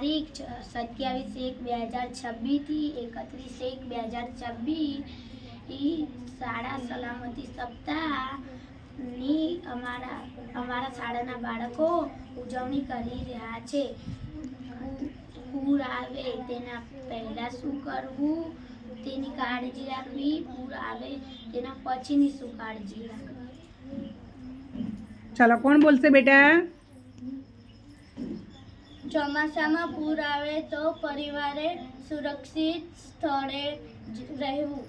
તારીખ સત્યાવીસ એક બે હજાર છવ્વીસથી એકત્રીસ એક બે હજાર છવ્વીસ શાળા સલામતી સપ્તાહની અમારા અમારા શાળાના બાળકો ઉજવણી કરી રહ્યા છે. પૂર આવે તેના પહેલાં શું કરવું? તેની કાળજી રાખવી. પૂર આવે તેના પછીની શું કાળજી રાખવી? ચાલો, કોણ બોલશે બેટા? ચોમાસામાં પૂર આવે તો પરિવારે સુરક્ષિત સ્થળે રહેવું.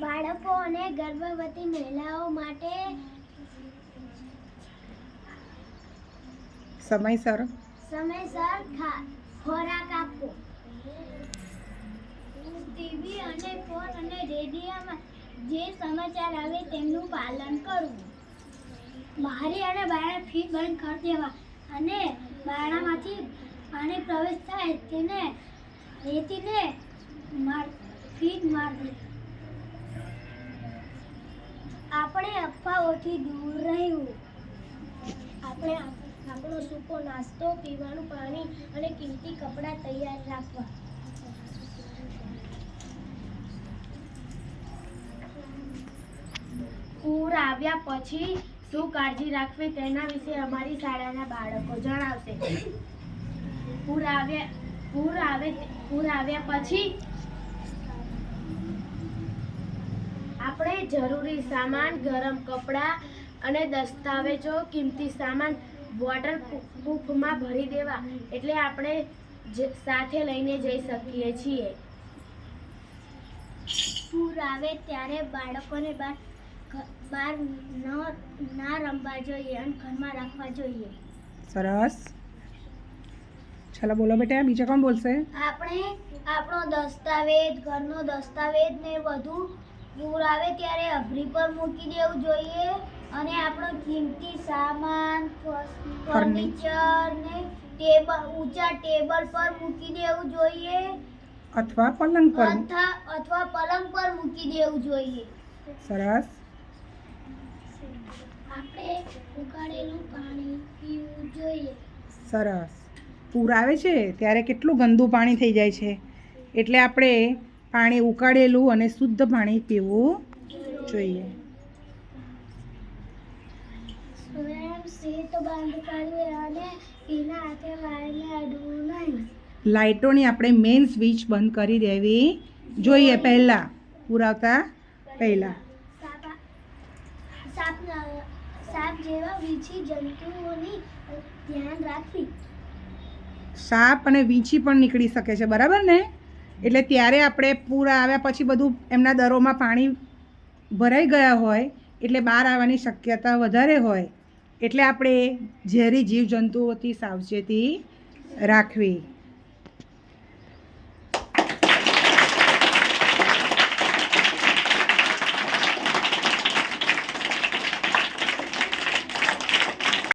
બાળકો અને ગર્ભવતી મહિલાઓ માટે સમયસર. સમયસર ખા- ખોરાક આપવો. ટીવી અને ફોન અને રેડિયોમાં જે સમાચાર આવે તેમનું પાલન કરવું. બારી અને બારણા ફી બંધ કરી દેવા. અને બારણામાંથી પાણી પ્રવેશ થાય તેને રેતીને માર, ફીટ માર દે. આપણે અફવાઓથી દૂર રહેવું. આપણે આપણો સૂકો નાસ્તો, પીવાનું પાણી અને કિંમતી કપડાં તૈયાર રાખવા. પૂર આવ્યા પછી શું કાળજી રાખવી તેના વિશે અમારી શાળાના બાળકો જણાવશે. પૂર આવ્યા, પૂર આવે, પૂર આવ્યા પછી આપણે જરૂરી સામાન, ગરમ કપડાં અને દસ્તાવેજો, કિંમતી સામાન વોટર પ્રૂફમાં ભરી દેવા. એટલે આપણે સાથે લઈને જઈ શકીએ છીએ. પૂર આવે ત્યારે બાળકોને બહાર બહાર ન ના રમવા જોઈએ અને ઘરમાં રાખવા જોઈએ. સરસ. ચાલો બોલો બેટા બીજા કોણ બોલશે? આપણે આપણો દસ્તાવેજ ઘરનો દસ્તાવેજ ને બધું દૂર આવે ત્યારે અભરી પર મૂકી દેવું જોઈએ અને આપણો કિંમતી સામાન ફર્નિચર. ને ટેબલ ઊંચા ટેબલ પર મૂકી દેવું જોઈએ. અથવા પલંગ પર. અથવા પલંગ પર મૂકી દેવું જોઈએ. સરસ. આપણે ઉકાળેલું પાણી પીવું જોઈએ. સરસ. પૂર આવે છે ત્યારે કેટલું ગંદુ પાણી થઈ જાય છે. એટલે આપણે પાણી ઉકાળેલું અને શુદ્ધ પાણી પીવું જોઈએ. લાઇટોની આપણે મેઇન સ્વિચ બંધ કરી દેવી જોઈએ પહેલાં. પુરાવતા પહેલાં. સાપ જેવા વીંછી જંતુઓની ધ્યાન રાખવી. સાપ અને વીંછી પણ નીકળી શકે છે, બરાબર ને? એટલે ત્યારે આપણે પૂર આવ્યા પછી બધું એમના દરોમાં પાણી ભરાઈ ગયા હોય, એટલે બહાર આવવાની શક્યતા વધારે હોય. એટલે આપણે ઝેરી જીવજંતુઓથી સાવચેતી રાખવી.